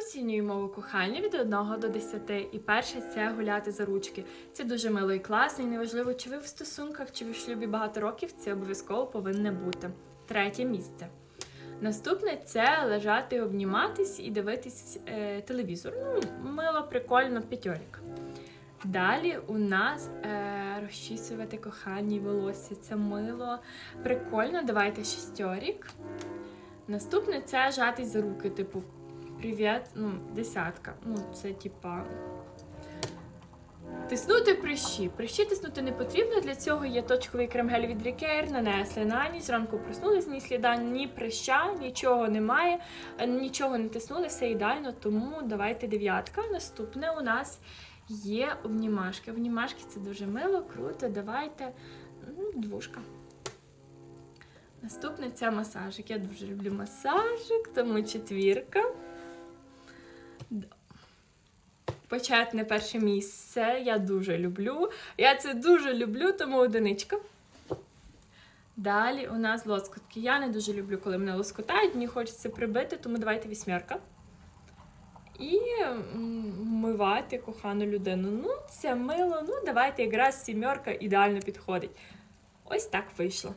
Оцінюю мову кохання від 1 до 10. І перше це гуляти за ручки. Це дуже мило і класно, і неважливо, чи ви в стосунках, чи ви в шлюбі багато років, це обов'язково повинне бути. Третє місце. Наступне це лежати, обніматись і дивитись е, телевізор. Ну, мило, прикольно, п'ятьорік. Далі у нас е, розчісувати кохані волосся. Це мило, прикольно. Давайте шістьорік. Наступне це жатись за руки, типу, привіт, ну, десятка. Ну, це типа. Тиснути прищі. Прищі тиснути не потрібно. Для цього є точковий крем гель від Рікер, нанесли на ніч, зранку проснулись, ні сліда, ні прища, нічого немає, е, нічого не тиснули, все ідеально, тому давайте дев'ятка. Наступне у нас є обнімашки. Обнімашки це дуже мило, круто. Давайте двушка. Наступне це масажик. Я дуже люблю масажик, тому четвірка. Почетне перше місце. Я дуже люблю. Я це дуже люблю, тому одиничка. Далі у нас лоскутки. Я не дуже люблю, коли мене лоскотають, мені хочеться прибити, тому давайте вісьмерка. І м, вмивати кохану людину. Ну, це мило. Ну, давайте якраз сімерка ідеально підходить. Ось так вийшло.